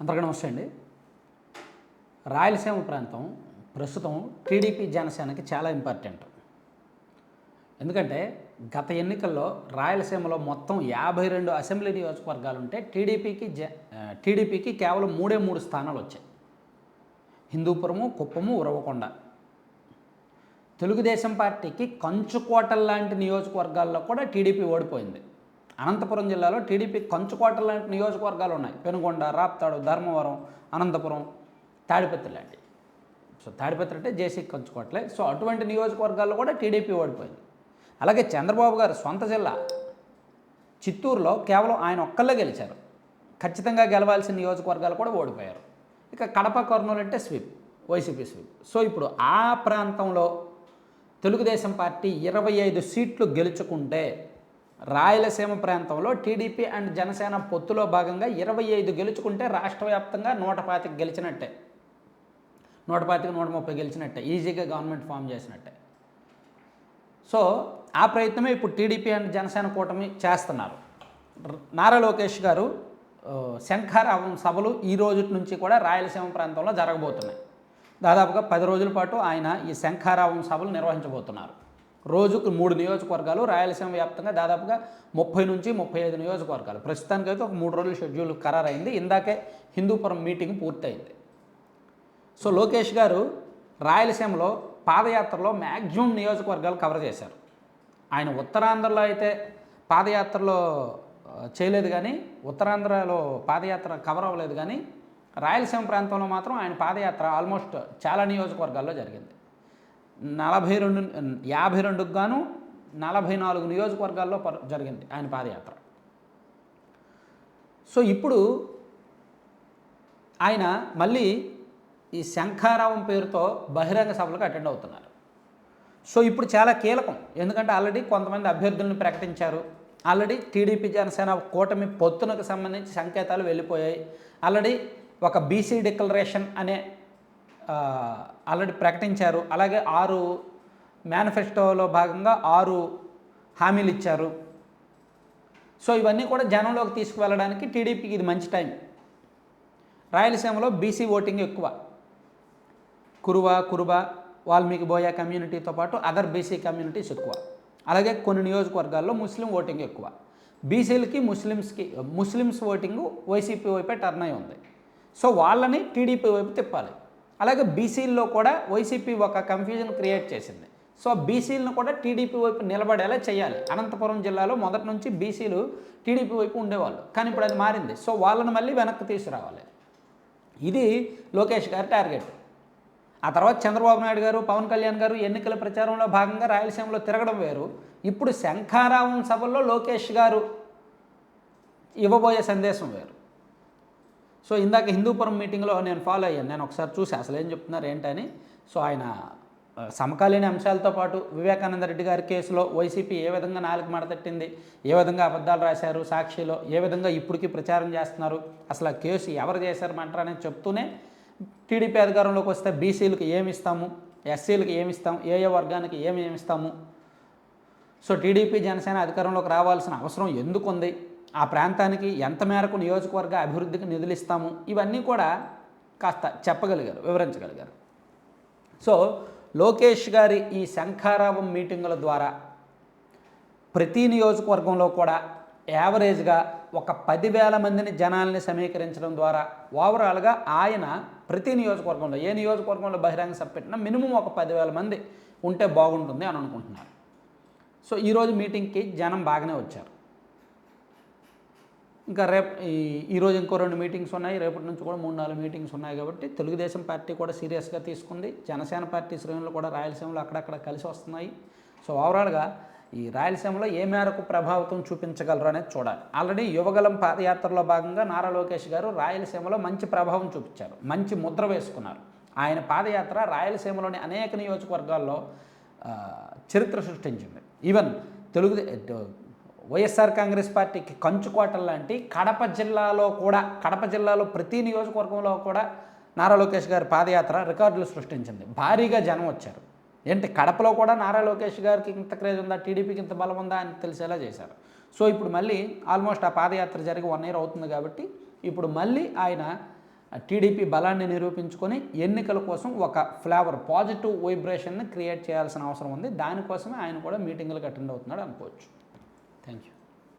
అందరికీ నమస్తే అండి. రాయలసీమ ప్రాంతం ప్రస్తుతం టీడీపీ జనసేనకి చాలా ఇంపార్టెంట్ ఎందుకంటే గత ఎన్నికల్లో రాయలసీమలో మొత్తం యాభై రెండు అసెంబ్లీ నియోజకవర్గాలు ఉంటే టీడీపీకి జ టీడీపీకి కేవలం మూడే మూడు స్థానాలు వచ్చాయి. హిందూపురము కుప్పము ఉరవకొండ. తెలుగుదేశం పార్టీకి కంచుకోటల లాంటి నియోజకవర్గాల్లో కూడా టీడీపీ ఓడిపోయింది. అనంతపురం జిల్లాలో టీడీపీ కంచుకోట లాంటి నియోజకవర్గాలు ఉన్నాయి. పెనుగొండ రాప్తాడు ధర్మవరం అనంతపురం తాడిపత్రి లాంటివి. సో తాడిపత్రి అంటే జేసీ కంచుకోవట్లే సో అటువంటి నియోజకవర్గాల్లో కూడా టీడీపీ ఓడిపోయింది. అలాగే చంద్రబాబు గారు సొంత జిల్లా చిత్తూరులో కేవలం ఆయన ఒక్కళ్ళే గెలిచారు. ఖచ్చితంగా గెలవాల్సిన నియోజకవర్గాలు కూడా ఓడిపోయారు. ఇక కడప కర్నూలు అంటే స్వీప్ వైసీపీ స్వీప్. సో ఇప్పుడు ఆ ప్రాంతంలో తెలుగుదేశం పార్టీ ఇరవై ఐదు సీట్లు గెలుచుకుంటే రాయలసీమ ప్రాంతంలో టీడీపీ అండ్ జనసేన పొత్తులో భాగంగా ఇరవై ఐదు గెలుచుకుంటే రాష్ట్ర వ్యాప్తంగా నూట పాతిక గెలిచినట్టే. నూట పాతిక నూట ముప్పై గెలిచినట్టే. ఈజీగా గవర్నమెంట్ ఫామ్ చేసినట్టే. సో ఆ ప్రయత్నమే ఇప్పుడు టీడీపీ అండ్ జనసేన కూటమి చేస్తున్నారు. నారా లోకేష్ గారు శంఖారావం సభలు ఈ రోజు నుంచి కూడా రాయలసీమ ప్రాంతంలో జరగబోతున్నాయి. దాదాపుగా పది రోజుల పాటు ఆయన ఈ శంఖారావం సభలు నిర్వహించబోతున్నారు. రోజుకు మూడు నియోజకవర్గాలు రాయలసీమ వ్యాప్తంగా దాదాపుగా ముప్పై నుంచి ముప్పై ఐదు నియోజకవర్గాలు. ప్రస్తుతానికైతే ఒక మూడు రోజుల షెడ్యూల్ ఖరారైంది. ఇందాకే హిందూపురం మీటింగ్ పూర్తయింది. సో లోకేష్ గారు రాయలసీమలో పాదయాత్రలో మ్యాక్సిమం నియోజకవర్గాలు కవర్ చేశారు. ఆయన ఉత్తరాంధ్రలో అయితే పాదయాత్రలో చేయలేదు కానీ ఉత్తరాంధ్రలో పాదయాత్ర కవర్ అవ్వలేదు కానీ రాయలసీమ ప్రాంతంలో మాత్రం ఆయన పాదయాత్ర ఆల్మోస్ట్ చాలా నియోజకవర్గాల్లో జరిగింది. నలభై రెండు యాభై రెండుకు గాను నలభై నాలుగు నియోజకవర్గాల్లో జరిగింది ఆయన పాదయాత్ర. సో ఇప్పుడు ఆయన మళ్ళీ ఈ శంఖారావం పేరుతో బహిరంగ సభలకు అటెండ్ అవుతున్నారు. సో ఇప్పుడు చాలా కీలకం. ఎందుకంటే ఆల్రెడీ కొంతమంది అభ్యర్థులను ప్రకటించారు. ఆల్రెడీ టీడీపీ జనసేన కూటమి పొత్తునకు సంబంధించి సంకేతాలు వెళ్ళిపోయాయి. ఆల్రెడీ ఒక బీసీ డిక్లరేషన్ అనే ఆల్రెడీ ప్రకటించారు. అలాగే ఆరు మేనిఫెస్టోలో భాగంగా ఆరు హామీలు ఇచ్చారు. సో ఇవన్నీ కూడా జనంలోకి తీసుకువెళ్ళడానికి టీడీపీకి ఇది మంచి టైం. రాయలసీమలో బీసీ ఓటింగ్ ఎక్కువ. కురువ కురుబ వాల్మీకి బోయా కమ్యూనిటీతో పాటు అదర్ బీసీ కమ్యూనిటీస్ ఎక్కువ. అలాగే కొన్ని నియోజకవర్గాల్లో ముస్లిం ఓటింగ్ ఎక్కువ. బీసీలకి ముస్లిమ్స్కి ముస్లిమ్స్ ఓటింగు వైసీపీ వైపే టర్న్ అయి ఉంది. సో వాళ్ళని టీడీపీ వైపు తిప్పాలి. అలాగే బీసీల్లో కూడా వైసీపీ ఒక కన్ఫ్యూజన్ క్రియేట్ చేసింది. సో బీసీలను కూడా టీడీపీ వైపు నిలబడేలా చేయాలి. అనంతపురం జిల్లాలో మొదటి నుంచి బీసీలు టీడీపీ వైపు ఉండేవాళ్ళు. కానీ ఇప్పుడు అది మారింది. సో వాళ్ళని మళ్ళీ వెనక్కి తీసుకురావాలి. ఇది లోకేష్ గారి టార్గెట్ ఆ తర్వాత చంద్రబాబు నాయుడు గారు పవన్ కళ్యాణ్ గారు ఎన్నికల ప్రచారంలో భాగంగా రాయలసీమలో తిరగడం వేరు. ఇప్పుడు శంఖారావం సభల్లో లోకేష్ గారు ఇవ్వబోయే సందేశం వేరు. సో ఇందాక హిందూపురం మీటింగ్లో నేను ఫాలో అయ్యాను. నేను ఒకసారి చూసి అసలు ఏం చెప్తున్నారు ఏంటని. సో ఆయన సమకాలీన అంశాలతో పాటు వివేకానంద రెడ్డి గారి కేసులో వైసీపీ ఏ విధంగా నాలుగు మడతట్టింది ఏ విధంగా అబద్ధాలు రాశారు సాక్షిలో ఏ విధంగా ఇప్పటికీ ప్రచారం చేస్తున్నారు అసలు ఆ కేసు ఎవరు చేశారు అనేది చెప్తూనే టీడీపీ అధికారంలోకి వస్తే బీసీలకు ఏమి ఇస్తాము ఎస్సీలకు ఏమి ఇస్తాం ఏ ఏ వర్గానికి ఏమి ఏమి ఇస్తాము? సో టీడీపీ జనసేన అధికారంలోకి రావాల్సిన అవసరం ఎందుకు ఉంది ఆ ప్రాంతానికి ఎంత మేరకు నియోజకవర్గ అభివృద్ధికి నిధులు ఇస్తాము? ఇవన్నీ కూడా కాస్త చెప్పగలిగారు వివరించగలిగారు. సో లోకేష్ గారి ఈ శంఖారావం మీటింగుల ద్వారా ప్రతి నియోజకవర్గంలో కూడా యావరేజ్గా ఒక పదివేల మందిని జనాల్ని సమీకరించడం ద్వారా ఓవరాల్గా ఆయన ప్రతి నియోజకవర్గంలో ఏ నియోజకవర్గంలో బహిరంగ సభ పెట్టినా మినిమం ఒక పదివేల మంది ఉంటే బాగుంటుంది అని అనుకుంటున్నారు. సో ఈరోజు మీటింగ్కి జనం బాగానే వచ్చారు. ఇంకా రేపు ఈ ఈరోజు ఇంకో రెండు మీటింగ్స్ ఉన్నాయి రేపటి నుంచి కూడా మూడు నాలుగు మీటింగ్స్ ఉన్నాయి కాబట్టి తెలుగుదేశం పార్టీ కూడా సీరియస్గా తీసుకుంది. జనసేన పార్టీ శ్రేణులు కూడా రాయలసీమలో అక్కడక్కడ కలిసి వస్తున్నాయి. సో ఓవరాల్గా ఈ రాయలసీమలో ఏ మేరకు ప్రభావితం చూపించగలరు అనేది చూడాలి. ఆల్రెడీ యువగలం పాదయాత్రలో భాగంగా నారా లోకేష్ గారు రాయలసీమలో మంచి ప్రభావం చూపించారు. మంచి ముద్ర వేసుకున్నారు. ఆయన పాదయాత్ర రాయలసీమలోని అనేక నియోజకవర్గాల్లో చరిత్ర సృష్టించింది. ఈవెన్ తెలుగు వైఎస్ఆర్ కాంగ్రెస్ పార్టీకి కంచుకోటలు లాంటి కడప జిల్లాలో కూడా కడప జిల్లాలో ప్రతి నియోజకవర్గంలో కూడా నారా లోకేష్ గారి పాదయాత్ర రికార్డులు సృష్టించింది. భారీగా జనం వచ్చారు. ఏంటి కడపలో కూడా నారా లోకేష్ గారికి ఇంత క్రేజ్ ఉందా టీడీపీకి ఇంత బలం ఉందా అని తెలిసేలా చేశారు. సో ఇప్పుడు మళ్ళీ ఆల్మోస్ట్ ఆ పాదయాత్ర జరిగి వన్ ఇయర్ అవుతుంది కాబట్టి ఇప్పుడు మళ్ళీ ఆయన టీడీపీ బలాన్ని నిరూపించుకొని ఎన్నికల కోసం ఒక ఫ్లేవర్ పాజిటివ్ వైబ్రేషన్ని క్రియేట్ చేయాల్సిన అవసరం ఉంది. దానికోసమే ఆయన కూడా మీటింగులకు అటెండ్ అవుతున్నాడు అనుకోవచ్చు. Thank you.